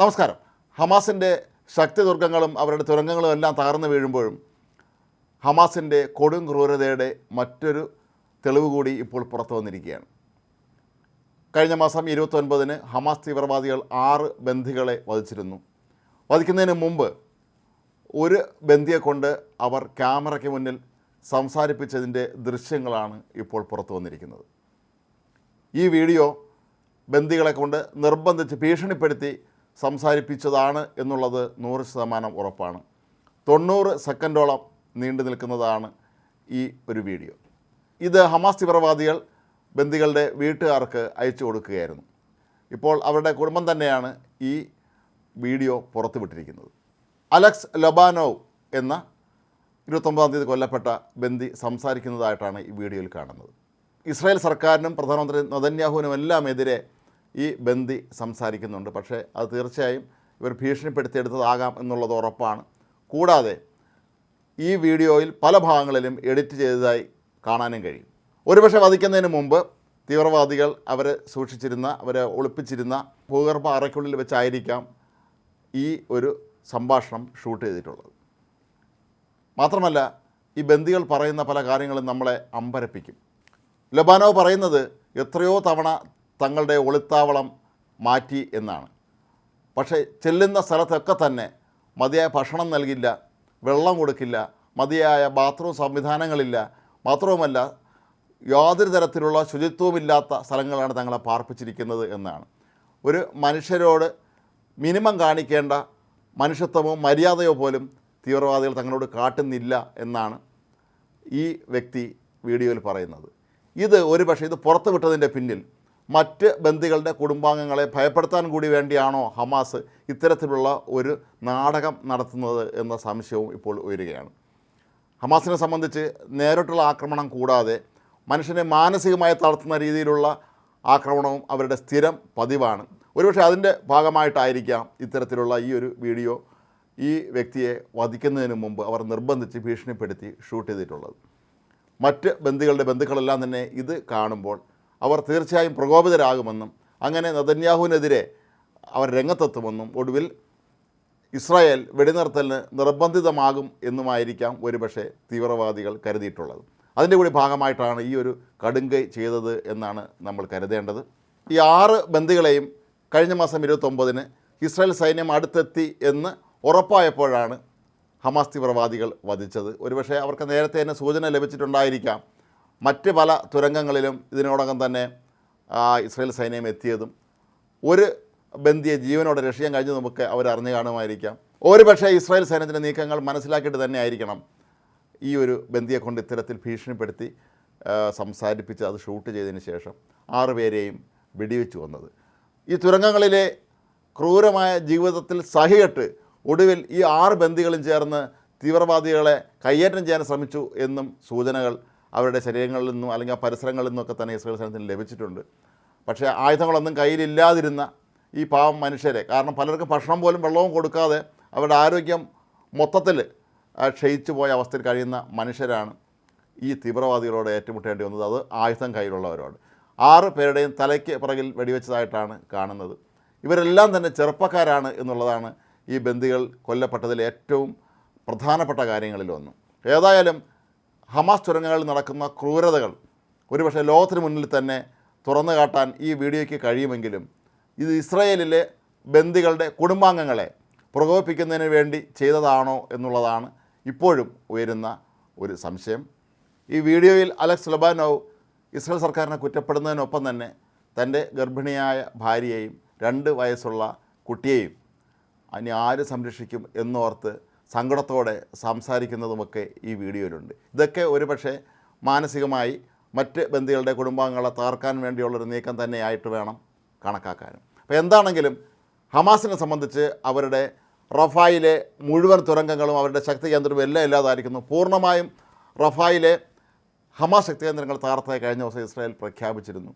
നമസ്കാരം. ഹമാസിന്റെ ശക്തി ദുർഗങ്ങളും അവരുടെ തുരങ്കങ്ങളും എല്ലാം തകർന്നു വീഴുമ്പോഴും ഹമാസിന്റെ കൊടും ക്രൂരതയുടെ മറ്റൊരു തെളിവ് കൂടി ഇപ്പോൾ പുറത്തു വന്നിരിക്കുകയാണ്. കഴിഞ്ഞ മാസം ഇരുപത്തൊൻപതിന് ഹമാസ് തീവ്രവാദികൾ ആറ് ബന്ധികളെ വധിച്ചിരുന്നു. വധിക്കുന്നതിന് മുമ്പ് ഒരു ബന്ധിയെക്കൊണ്ട് കൊണ്ട് അവർ ക്യാമറയ്ക്ക് മുന്നിൽ സംസാരിപ്പിച്ചതിന്റെ ദൃശ്യങ്ങളാണ് ഇപ്പോൾ പുറത്തു വന്നിരിക്കുന്നത്. ഈ വീഡിയോ ബന്ദികളെ കൊണ്ട് നിർബന്ധിച്ച് ഭീഷണിപ്പെടുത്തി സംസാരിപ്പിച്ചതാണ് എന്നുള്ളത് നൂറ് ശതമാനം ഉറപ്പാണ്. തൊണ്ണൂറ് സെക്കൻഡോളം നീണ്ടു നിൽക്കുന്നതാണ് ഈ ഒരു വീഡിയോ. ഇത് ഹമാസ് തീവ്രവാദികൾ ബന്ദികളുടെ വീട്ടുകാർക്ക് അയച്ചു കൊടുക്കുകയായിരുന്നു. ഇപ്പോൾ അവരുടെ കുടുംബം തന്നെയാണ് ഈ വീഡിയോ പുറത്തുവിട്ടിരിക്കുന്നത്. അലക്സ് ലൊബാനോവ് എന്ന ഇരുപത്തൊമ്പതാം തീയതി കൊല്ലപ്പെട്ട ബന്ദി സംസാരിക്കുന്നതായിട്ടാണ് ഈ വീഡിയോയിൽ കാണുന്നത്. ഇസ്രായേൽ സർക്കാരിനും പ്രധാനമന്ത്രി നദന്യാഹുവിനും എല്ലാം എതിരെ ഈ ബന്ദി സംസാരിക്കുന്നുണ്ട്. പക്ഷേ അത് തീർച്ചയായും ഇവർ ഭീഷണിപ്പെടുത്തിയെടുത്തതാകാം എന്നുള്ളത് ഉറപ്പാണ്. കൂടാതെ ഈ വീഡിയോയിൽ പല ഭാഗങ്ങളിലും എഡിറ്റ് ചെയ്തതായി കാണാനും കഴിയും. ഒരുപക്ഷെ വധിക്കുന്നതിന് മുമ്പ് തീവ്രവാദികൾ അവരെ സൂക്ഷിച്ചിരുന്ന അവരെ ഒളിപ്പിച്ചിരുന്ന ഭൂഗർഭ അറയ്ക്കുള്ളിൽ വെച്ചായിരിക്കാം ഈ ഒരു സംഭാഷണം ഷൂട്ട് ചെയ്തിട്ടുള്ളത്. മാത്രമല്ല ഈ ബന്ദികൾ പറയുന്ന പല കാര്യങ്ങളും നമ്മളെ അമ്പരപ്പിക്കും. ലബാനോ പറയുന്നത് എത്രയോ തവണ തങ്ങളുടെ ഒളിത്താവളം മാറ്റി എന്നാണ്. പക്ഷേ ചെല്ലുന്ന സ്ഥലത്തൊക്കെ തന്നെ മതിയായ ഭക്ഷണം നൽകില്ല വെള്ളം കൊടുക്കില്ല മതിയായ ബാത്റൂം സംവിധാനങ്ങളില്ല. മാത്രവുമല്ല യാതൊരു തരത്തിലുള്ള ശുചിത്വമില്ലാത്ത സ്ഥലങ്ങളാണ് തങ്ങളെ പാർപ്പിച്ചിരിക്കുന്നത് എന്നാണ്. ഒരു മനുഷ്യരോട് മിനിമം കാണിക്കേണ്ട മനുഷ്യത്വമോ മര്യാദയോ പോലും തീവ്രവാദികൾ തങ്ങളോട് കാട്ടുന്നില്ല എന്നാണ് ഈ വ്യക്തി വീഡിയോയിൽ പറയുന്നത്. ഇത് ഒരു പക്ഷേ ഇത് പുറത്തുവിട്ടതിന്റെ പിന്നിൽ മറ്റ് ബന്ദികളുടെ കുടുംബാംഗങ്ങളെ ഭയപ്പെടുത്താൻ കൂടി വേണ്ടിയാണോ ഹമാസ് ഇത്തരത്തിലുള്ള ഒരു നാടകം നടത്തുന്നത് എന്ന സംശയവും ഇപ്പോൾ ഉയരുകയാണ്. ഹമാസിനെ സംബന്ധിച്ച് നേരിട്ടുള്ള ആക്രമണം കൂടാതെ മനുഷ്യനെ മാനസികമായി തളർത്തുന്ന രീതിയിലുള്ള ആക്രമണവും അവരുടെ സ്ഥിരം പതിവാണ്. ഒരുപക്ഷെ അതിന്റെ ഭാഗമായിട്ടായിരിക്കാം ഇത്തരത്തിലുള്ള ഈ ഒരു വീഡിയോ ഈ വ്യക്തിയെ വധിക്കുന്നതിന് മുമ്പ് അവർ നിർബന്ധിച്ച് ഭീഷണിപ്പെടുത്തി ഷൂട്ട് ചെയ്തിട്ടുള്ളത്. മറ്റ് ബന്ധുക്കളുടെ ബന്ധുക്കളെല്ലാം തന്നെ ഇത് കാണുമ്പോൾ അവർ തീർച്ചയായും പ്രകോപിതരാകുമെന്നും അങ്ങനെ നദന്യാഹുവിനെതിരെ അവർ രംഗത്തെത്തുമെന്നും ഒടുവിൽ ഇസ്രായേൽ വെടിനിർത്തലിന് നിർബന്ധിതമാകും എന്നുമായിരിക്കാം ഒരുപക്ഷെ തീവ്രവാദികൾ കരുതിയിട്ടുള്ളത്. അതിന്റെ കൂടി ഭാഗമായിട്ടാണ് ഈ ഒരു കടുങ്കൈ ചെയ്തത് എന്നാണ് നമ്മൾ കരുതേണ്ടത്. ഈ ആറ് ബന്ദികളെയും കഴിഞ്ഞ മാസം ഇരുപത്തൊമ്പതിന് ഇസ്രായേൽ സൈന്യം അടുത്തെത്തി എന്ന് ഉറപ്പായപ്പോഴാണ് ഹമാസ് തീവ്രവാദികൾ വധിച്ചത്. ഒരുപക്ഷെ അവർക്ക് നേരത്തെ തന്നെ സൂചന ലഭിച്ചിട്ടുണ്ടായിരിക്കാം മറ്റ് പല തുരങ്കങ്ങളിലും ഇതിനോടകം തന്നെ ഇസ്രയേൽ സൈന്യം എത്തിയതും ഒരു ബന്ധിയെ ജീവനോടെ രക്ഷിക്കാൻ കഴിഞ്ഞ് നമുക്ക് അവർ അറിഞ്ഞു കാണുമായിരിക്കാം. ഒരു പക്ഷേ ഇസ്രായേൽ സൈന്യത്തിന്റെ നീക്കങ്ങൾ മനസ്സിലാക്കിയിട്ട് തന്നെ ആയിരിക്കണം ഈ ഒരു ബന്ധിയെ കൊണ്ട് ഇത്തരത്തിൽ ഭീഷണിപ്പെടുത്തി സംസാരിപ്പിച്ച് അത് ഷൂട്ട് ചെയ്തതിന് ശേഷം ആറുപേരെയും വെടിവെച്ചു വന്നത് ഈ തുരങ്കങ്ങളിലെ ക്രൂരമായ ജീവിതത്തിൽ സഹികെട്ട് ഒടുവിൽ ഈ ആറ് ബന്ദികളും ചേർന്ന് തീവ്രവാദികളെ കയ്യേറ്റം ചെയ്യാൻ ശ്രമിച്ചു എന്നും സൂചനകൾ അവരുടെ ശരീരങ്ങളിൽ നിന്നും അല്ലെങ്കിൽ ആ പരിസരങ്ങളിൽ നിന്നൊക്കെ തന്നെ ഇസ്രായേൽ സൈന്യത്തിന് ലഭിച്ചിട്ടുണ്ട്. പക്ഷേ ആയുധങ്ങളൊന്നും കയ്യിലില്ലാതിരുന്ന ഈ പാവം മനുഷ്യരെ കാരണം പലർക്കും ഭക്ഷണം പോലും വെള്ളവും കൊടുക്കാതെ അവരുടെ ആരോഗ്യം മൊത്തത്തിൽ ക്ഷയിച്ചു പോയ അവസ്ഥയിൽ കഴിയുന്ന മനുഷ്യരാണ് ഈ തീവ്രവാദികളോട് ഏറ്റുമുട്ടേണ്ടി വന്നത്. അത് ആയുധം കയ്യിലുള്ളവരോട്. ആറ് പേരുടെയും തലയ്ക്ക് പിറകിൽ വെടിവെച്ചതായിട്ടാണ് കാണുന്നത്. ഇവരെല്ലാം തന്നെ ചെറുപ്പക്കാരാണ് എന്നുള്ളതാണ് ഈ ബന്ദികൾ കൊല്ലപ്പെട്ടതിൽ ഏറ്റവും പ്രധാനപ്പെട്ട കാര്യങ്ങളിലൊന്ന് ഏതായാലും ഹമാസ് തുരങ്കങ്ങളിൽ നടക്കുന്ന ക്രൂരതകൾ ഒരുപക്ഷെ ലോകത്തിന് മുന്നിൽ തന്നെ തുറന്നു കാട്ടാൻ ഈ വീഡിയോയ്ക്ക് കഴിയുമെങ്കിലും ഇത് ഇസ്രയേലിലെ ബന്ദികളുടെ കുടുംബാംഗങ്ങളെ പ്രകോപിപ്പിക്കുന്നതിന് വേണ്ടി ചെയ്തതാണോ എന്നുള്ളതാണ് ഇപ്പോഴും ഉയരുന്ന ഒരു സംശയം. ഈ വീഡിയോയിൽ അലക്സ് ലബാനോവ് ഇസ്രായേൽ സർക്കാരിനെ കുറ്റപ്പെടുന്നതിനൊപ്പം തന്നെ തന്റെ ഗർഭിണിയായ ഭാര്യയെയും രണ്ട് വയസ്സുള്ള കുട്ടിയെയും ഇനി ആര് സംരക്ഷിക്കും എന്നോർത്ത് സങ്കടത്തോടെ സംസാരിക്കുന്നതുമൊക്കെ ഈ വീഡിയോയിലുണ്ട്. ഇതൊക്കെ ഒരുപക്ഷെ മാനസികമായി മറ്റ് ബന്ധികളുടെ കുടുംബാംഗങ്ങളെ തകർക്കാൻ വേണ്ടിയുള്ളൊരു നീക്കം തന്നെയായിട്ട് വേണം കണക്കാക്കാനും. അപ്പോൾ എന്താണെങ്കിലും ഹമാസിനെ സംബന്ധിച്ച് അവരുടെ റഫായിലെ മുഴുവൻ തുരങ്കങ്ങളും അവരുടെ ശക്തി കേന്ദ്രവും എല്ലാം ഇല്ലാതായിരിക്കുന്നു. പൂർണമായും റഫായിലെ ഹമാസ് ശക്തി കേന്ദ്രങ്ങൾ തകർത്തായി കഴിഞ്ഞ ദിവസം ഇസ്രായേൽ പ്രഖ്യാപിച്ചിരുന്നു.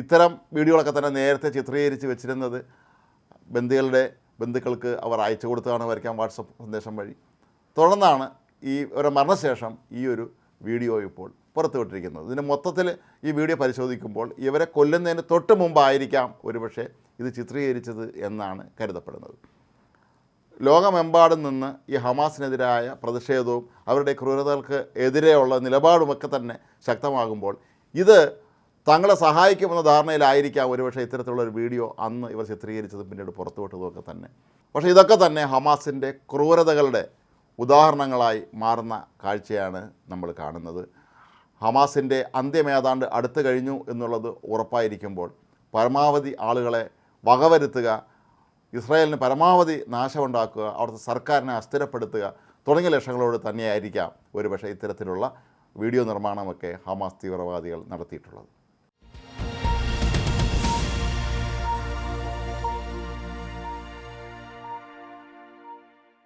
ഇത്തരം വീഡിയോകളൊക്കെ തന്നെ നേരത്തെ ചിത്രീകരിച്ച് വെച്ചിരുന്നത് ബന്ധുക്കളുടെ ബന്ധുക്കൾക്ക് അവർ അയച്ചു കൊടുത്തതാണ് വരയ്ക്കാൻ വാട്സപ്പ് സന്ദേശം വഴി. തുടർന്നാണ് ഈ ഒരു മരണശേഷം ഈ ഒരു വീഡിയോ ഇപ്പോൾ പുറത്തുവിട്ടിരിക്കുന്നത്. ഇതിന് മൊത്തത്തിൽ ഈ വീഡിയോ പരിശോധിക്കുമ്പോൾ ഇവരെ കൊല്ലുന്നതിന് തൊട്ട് മുമ്പായിരിക്കാം ഒരുപക്ഷെ ഇത് ചിത്രീകരിച്ചത് എന്നാണ് കരുതപ്പെടുന്നത്. ലോകമെമ്പാടും നിന്ന് ഈ ഹമാസിനെതിരായ പ്രതിഷേധവും അവരുടെ ക്രൂരതകൾക്ക് എതിരെയുള്ള നിലപാടുമൊക്കെ തന്നെ ശക്തമാകുമ്പോൾ ഇത് തങ്ങളെ സഹായിക്കുമെന്ന ധാരണയിലായിരിക്കാം ഒരുപക്ഷെ ഇത്തരത്തിലുള്ള ഒരു വീഡിയോ അന്ന് ഇവർ ചിത്രീകരിച്ചത് പിന്നീട് പുറത്തുവിട്ടതുമൊക്കെ തന്നെ. പക്ഷേ ഇതൊക്കെ തന്നെ ഹമാസിന്റെ ക്രൂരതകളുടെ ഉദാഹരണങ്ങളായി മാറുന്ന കാഴ്ചയാണ് നമ്മൾ കാണുന്നത്. ഹമാസിന്റെ അന്ത്യമേതാണ്ട് അടുത്തു കഴിഞ്ഞു എന്നുള്ളത് ഉറപ്പായിരിക്കുമ്പോൾ പരമാവധി ആളുകളെ വകവരുത്തുക ഇസ്രായേലിന് പരമാവധി നാശമുണ്ടാക്കുക അവിടുത്തെ സർക്കാരിനെ അസ്ഥിരപ്പെടുത്തുക തുടങ്ങിയ ലക്ഷ്യങ്ങളോട് തന്നെയായിരിക്കാം ഒരുപക്ഷെ ഇത്തരത്തിലുള്ള വീഡിയോ നിർമ്മാണമൊക്കെ ഹമാസ് തീവ്രവാദികൾ നടത്തിയിട്ടുള്ളത്.